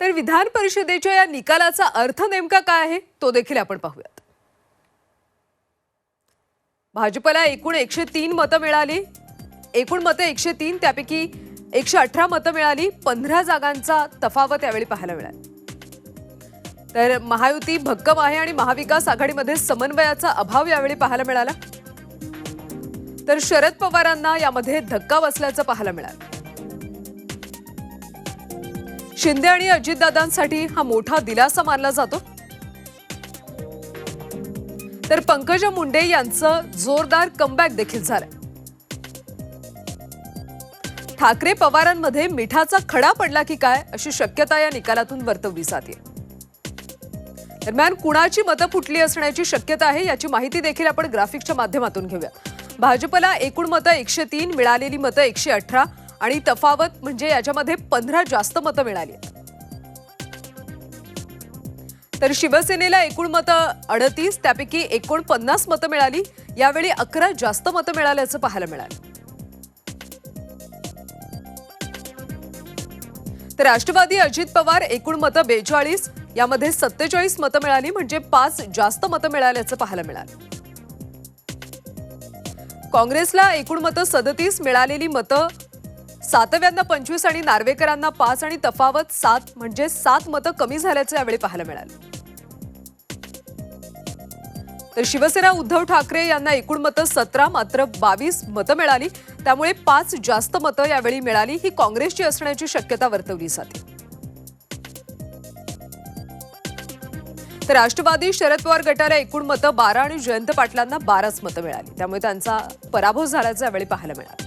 तर विधान परिषदेच्या या निकालाचा अर्थ नेमका काय आहे तो देखील आपण पाहूयात. भाजपला एकूण एकशे तीन मतं मिळाली. एकूण मतं एकशे तीन त्यापैकी एकशे अठरा मतं मिळाली. पंधरा जागांचा तफावत यावेळी पाहायला मिळाला. तर महायुती भक्कम आहे आणि महाविकास आघाडीमध्ये समन्वयाचा अभाव यावेळी पाहायला मिळाला. तर शरद पवारांना यामध्ये धक्का बसल्याचं पाहायला मिळालं. शिंदे आणि अजितदादांसाठी हा मोठा दिलासा मानला जातो. तर पंकजा मुंडे यांचं जोरदार कमबॅक देखील झालंय. ठाकरे पवारांमध्ये मिठाचा खडा पडला की काय अशी शक्यता या निकालातून वर्तवली जाते. दरम्यान कुणाची मतं फुटली असण्याची शक्यता आहे याची माहिती देखील आपण ग्राफिकच्या माध्यमातून घेऊया. भाजपला एकूण मतं एकशे तीन मिळालेली मतं एकशे अठरा आणि तफावत म्हणजे याच्यामध्ये पंधरा जास्त मतं मिळाली तर शिवसेनेला एकूण मतं अडतीस त्यापैकी एकोणपन्नास मतं मिळाली. यावेळी अकरा जास्त मतं मिळाल्याचं पाहायला मिळालं. तर राष्ट्रवादी अजित पवार एकूण मतं बेचाळीस यामध्ये सत्तेचाळीस मतं मिळाली म्हणजे पाच जास्त मतं मिळाल्याचं पाहायला मिळालं. काँग्रेसला एकूण मतं सदतीस मिळालेली मतं सातव्यांना पंचवीस आणि नार्वेकरांना पाच आणि तफावत सात म्हणजे सात मतं कमी झाल्याचं यावेळी पाहायला मिळालं. तर शिवसेना उद्धव ठाकरे यांना एकूण मतं सतरा मात्र बावीस मतं मिळाली. त्यामुळे पाच जास्त मतं यावेळी मिळाली. ही काँग्रेसची असण्याची शक्यता वर्तवली जाते. तर राष्ट्रवादी शरद पवार गटाला एकूण मतं बारा आणि जयंत पाटलांना बाराच मतं मिळाली. त्यामुळे त्यांचा पराभव झाल्याचं यावेळी पाहायला मिळालं.